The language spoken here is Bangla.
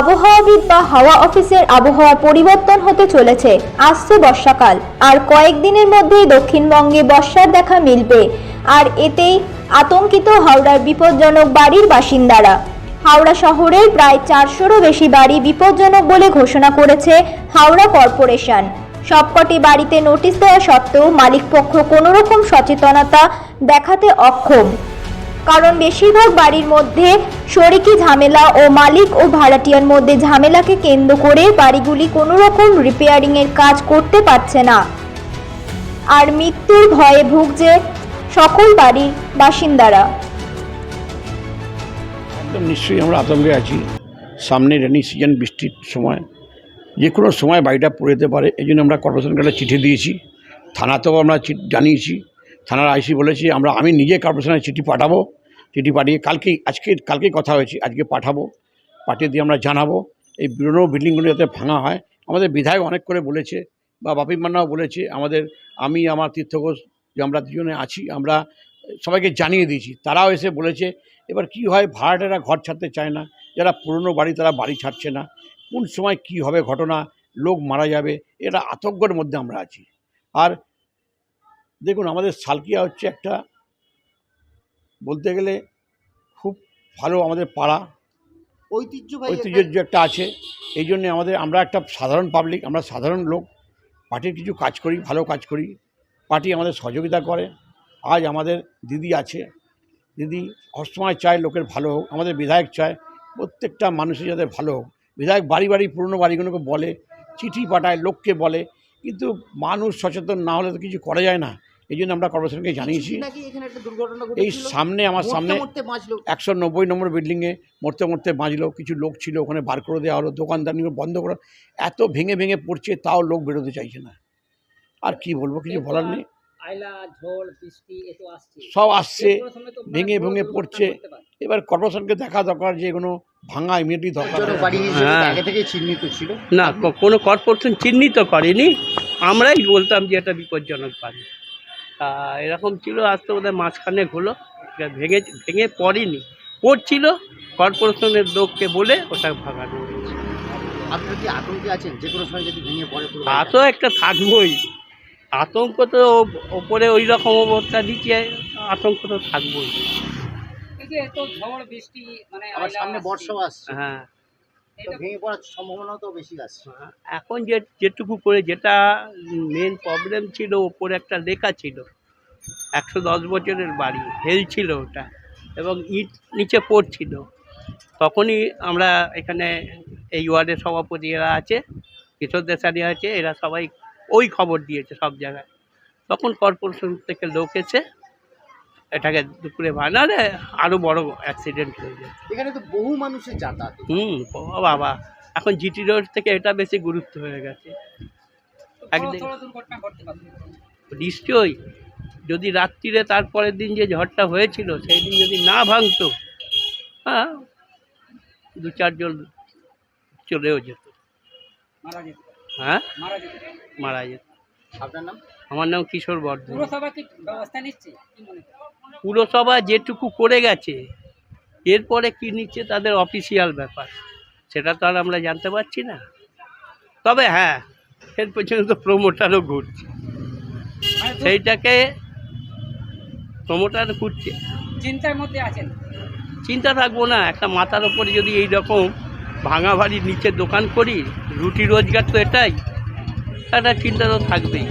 আবহাওয়াবিদ বা হাওয়া অফিসের আবহাওয়ার পরিবর্তন হতে চলেছে। আসছে বর্ষাকাল। আর কয়েকদিনের মধ্যেই দক্ষিণবঙ্গে বর্ষার দেখা মিলবে। আর এতেই আতঙ্কিত হাওড়ার বিপজ্জনক বাড়ির বাসিন্দারা। হাওড়া শহরের প্রায় চারশোরও বেশি বাড়ি বিপজ্জনক বলে ঘোষণা করেছে হাওড়া কর্পোরেশন। সবকটি বাড়িতে নোটিশ দেওয়া সত্ত্বেও মালিকপক্ষ কোনোরকম সচেতনতা দেখাতে অক্ষম। কারণ বেশিরভাগ বাড়ির মধ্যে শরিকি ঝামেলা ও মালিক ও ভাড়াটিয়ার মধ্যে ঝামেলাকে কেন্দ্র করে বাড়িগুলি কোনো রকম রিপেয়ারিং এর কাজ করতে পারছে না। আর মৃত্যুর ভয়ে ভুগছে সকল বাড়ির বাসিন্দারা। একদম নিশ্চয়ই আমরা আতঙ্কে আছি। সামনে রেনি সিজন বৃষ্টির সময়, যে কোনো সময় বাড়িটা পড়ে যেতে পারে এই জন্য আমরা কর্পোরেশনকে চিঠি দিয়েছি। থানাতেও আমরা জানিয়েছি। থানার আইসি বলেছি, আমরা, আমি নিজে কর্পোরেশনের চিঠি পাঠাবো। চিঠি পাঠিয়ে, কালকেই, আজকে, কালকেই কথা হয়েছে, আজকে পাঠাবো, পাঠিয়ে দিয়ে আমরা জানাব। এই পুরনো বিল্ডিংগুলো যাতে ভাঙা হয়, আমাদের বিধায়ক অনেক করে বলেছে, বা বাপি মান্নাও বলেছে, আমাদের, আমি, আমার তীর্থ ঘোষ যে আমরা দুজনে আছি, আমরা সবাইকে জানিয়ে দিয়েছি। তারাও এসে বলেছে, এবার কি হয়, ভাড়াটেরা ঘর ছাড়তে চায় না, যারা পুরনো বাড়ি, তারা বাড়ি ছাড়ছে না। কোন সময় কি হবে ঘটনা, লোক মারা যাবে এটা আতঙ্কের মধ্যে আমরা আছি। আর দেখুন, আমাদের সালকিয়া হচ্ছে একটা, বলতে গেলে ভালো আমাদের পাড়া। ঐতিহ্যবাহী ঐতিহ্য একটা আছে এই জন্যে আমাদের আমরা একটা সাধারণ পাবলিক আমরা সাধারণ লোক। পার্টির কিছু কাজ করি ভালো কাজ করি। পার্টি আমাদের সহযোগিতা করে। আজ আমাদের দিদি আছে। দিদি সবসময় চায় লোকের ভালো হোক আমাদের বিধায়ক চায় প্রত্যেকটা মানুষের যাতে ভালো হোক। বিধায়ক বাড়ি বাড়ি পুরনো বাড়িগুলোকে বলে চিঠি পাঠায় লোককে বলে কিন্তু মানুষ সচেতন না হলে তো কিছু করা যায় না। এই জন্য আমরা কর্পোরেশনকে জানিয়েছি। নাকি এখানে একটা দুর্ঘটনা এই সামনে আমার সামনে একশো নব্বই নম্বর বিল্ডিংয়ে মরতে মরতে বাঁচলো। কিছু লোক ছিল ওখানে বার করে দেওয়া হলো দোকানদানি বন্ধ করা এত ভেঙে ভেঙে পড়ছে তাও লোক বেরোতে চাইছে না। আর কি বলব কিছু বলার নেই। সব আসছে ভেঙে ভেঙে পড়ছে। এবার কর্পোরেশনকে দেখা দরকার যে কোনো ভাঙা ইমিডিয়েটলি দরকার। হ্যাঁ। আগে থেকে চিহ্নিত ছিল। না কোনো কর্পোরেশন চিহ্নিত করেনি। আমরাই বলতাম যে এটা বিপজ্জনক বাড়ি। এরকম ছিল আজকে বোধহয় মাঝখানে হলো ভেঙে ভেঙে পড়েনি। পড়ছিল কর্পোরেশনের লোককে বলে ওটা ভাগানো হয়েছে আপনারা কি আতঙ্কে আছেন? যে কোনো সময় যদি ভেঙে পড়ে তো একটা থাকবোই। আতঙ্ক তো ও- ওপরে ওই রকম অবস্থা নিচে আতঙ্ক তো থাকবোই। এই যে এত ঝড় বৃষ্টি মানে আইলা সামনে বর্ষাও আসছে। হ্যাঁ। ভেঙে পড়ার সম্ভাবনা তো বেশি আছে। এখন যে যেটুকু করে যেটা মেন প্রবলেম ছিল ওপরে একটা লেখা ছিল একশো দশ বছরের বাড়ি হেল ছিল ওটা এবং ইট নিচে পড়ছিল তখনই আমরা এখানে এই ওয়ার্ডের সভাপতি এরা আছে কিশোর দেশারি আছে এরা সবাই ওই খবর দিয়েছে সব জায়গায়। তখন কর্পোরেশন থেকে লোক এসে এটাকে দুপুরে বানালে আরও বড় অ্যাক্সিডেন্ট হয়ে যায়। এখানে তো বহু মানুষের যাতায়াত। হুম ও বাবা এখন জিটি রোড থেকে এটা বেশি গুরুত্ব হয়ে গেছে। একদিন নিশ্চয়ই যদি রাত্রিরে তারপরের দিন যে ঝড়টা হয়েছিল সেই দিন যদি না ভাঙতো হ্যাঁ দু চারজন চলেও যেত। হ্যাঁ? মারা যেতে। মারা যেত। আপনার নাম? আমার নাম কিশোর বর্ধন। পুরসভা যেটুকু করে গেছে এরপরে কি নিচ্ছে তাদের অফিসিয়াল ব্যাপার। সেটা তো আর আমরা জানতে পারছি না। তবে হ্যাঁ এর পেছনে তো প্রমোটারও ঘুরছে। মানে সেইটাকে প্রমোটার ঘুরছে। চিন্তার মধ্যে আছেন? চিন্তা থাকব না একটা মাথার ওপরে যদি এই রকম ভাঙা বাড়ির নিচে দোকান করি রুটি রোজগার তো এটাই একটা চিন্তা তো থাকবেই।